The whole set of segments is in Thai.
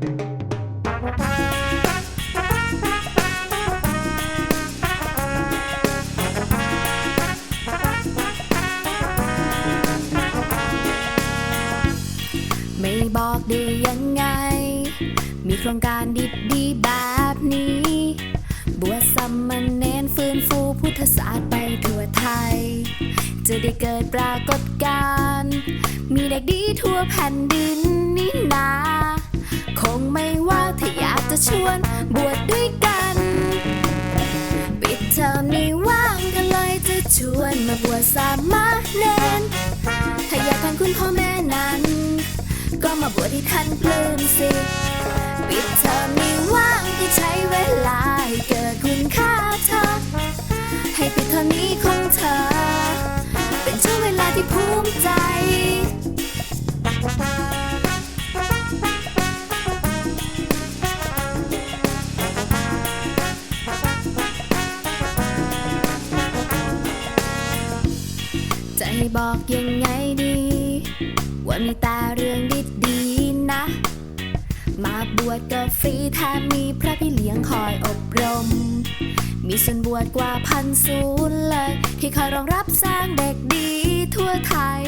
ไม่บอกได้ยังไง มีโครงการดีๆแบบนี้ บวชสัมมเนนฟื้นฟูพุทธศาสตร์ไปทั่วไทย จะได้เกิดปรากฏการณ์มีเด็กดีทั่วแผ่นดินนี่นา ชวนบวชด้วยกัน ปิดเทอมนี้ว่างกันเลยจะชวนมาบวชสามเณรถ้าอยากทานคุณพ่อแม่นั้น ก็มาบวชที่ท่านปลื้มสิ ปิดเทอมนี้ว่างก็ใช้เวลา ให้บอกยังไงดี ว่ามีแต่เรื่องดีๆนะ มาบวชก็ฟรีแถมมีพระพี่เลี้ยงคอยอบรม มีส่วนบวชกว่าพันศูนย์เลย ที่คอยรองรับสร้างเด็กดีทั่วไทย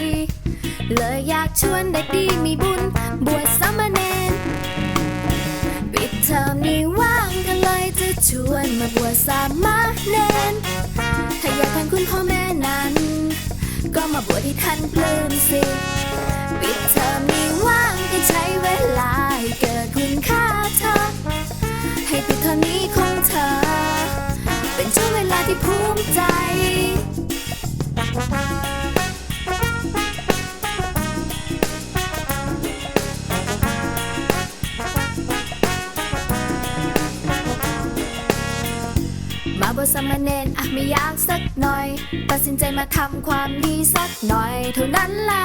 เลยอยากชวนเด็กดีมีบุญ บวชสามเณรปิดเทอมนี้ว่างกันเลยจะชวนมาบวชสามเณรถ้าอยากทนคุณพ่อแม่นั้น มาบวชที่ท่านปลื้มสิปิดเทอมนี้ มาบทสามเณรอะไม่อยากสักหน่อย ตัดสินใจมาทำความดีสักหน่อย เท่านั้นแหละ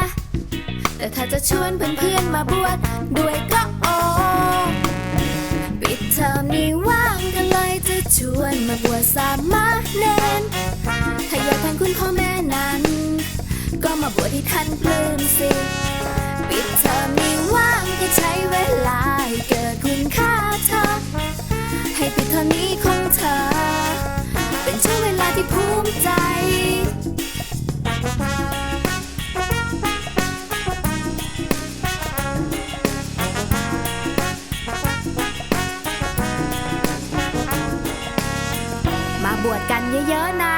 แต่ถ้าจะชวนเพื่อนๆมาบวชด้วยก็โอปิดเทอมนี้ว่างกันเลยจะชวนมาบวชสามเณรถ้าอยากแทนคุณพ่อแม่นั้น ก็มาบวชที่ท่านปลื้มสิ มาบวชกันเยอะๆนะ